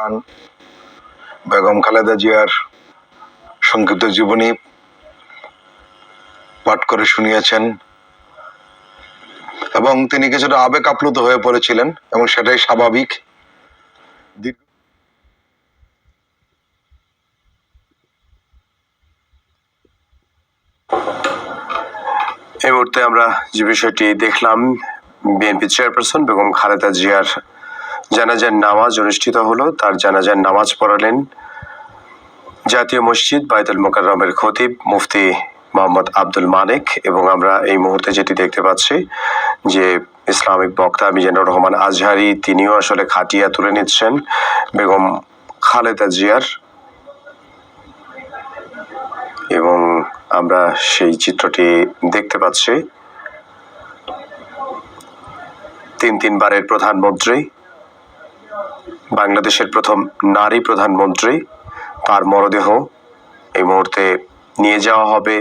খান, বেগম খালেদা জিয়ার সংক্ষিপ্ত জীবনী পাঠ করে শুনিয়েছেন এবং তিনি কিছুটা আবেগ আপ্লুত হয়ে পড়েছিলেন এবং সেটাই স্বাভাবিক। এই মুহূর্তে আমরা যে বিষয়টি দেখলাম, বিএনপি চেয়ারপারসন বেগম খালেদা জিয়ার জানাজার নামাজ অনুষ্ঠিত হলো। তার জানাজার নামাজ পড়ালেন জাতীয় মসজিদ বাইতুল মোকাররমের খতিব মুফতি মোহাম্মদ আব্দুল মানিক এবং আমরা এই মুহূর্তে যেটি দেখতে পাচ্ছি যে ইসলামিক বক্তা মিজানুর রহমান আজহারি তিনিও আসলে খাটিয়া তুলে নিচ্ছেন। বেগম খালেদা জিয়ার এবং আমরা সেই চিত্রটি দেখতে পাচ্ছি। তিন তিনবারের প্রধানমন্ত্রী বাংলাদেশের প্রথম নারী প্রধানমন্ত্রী। তার মরদেহ এই মুহূর্তে নিয়ে যাওয়া হবে।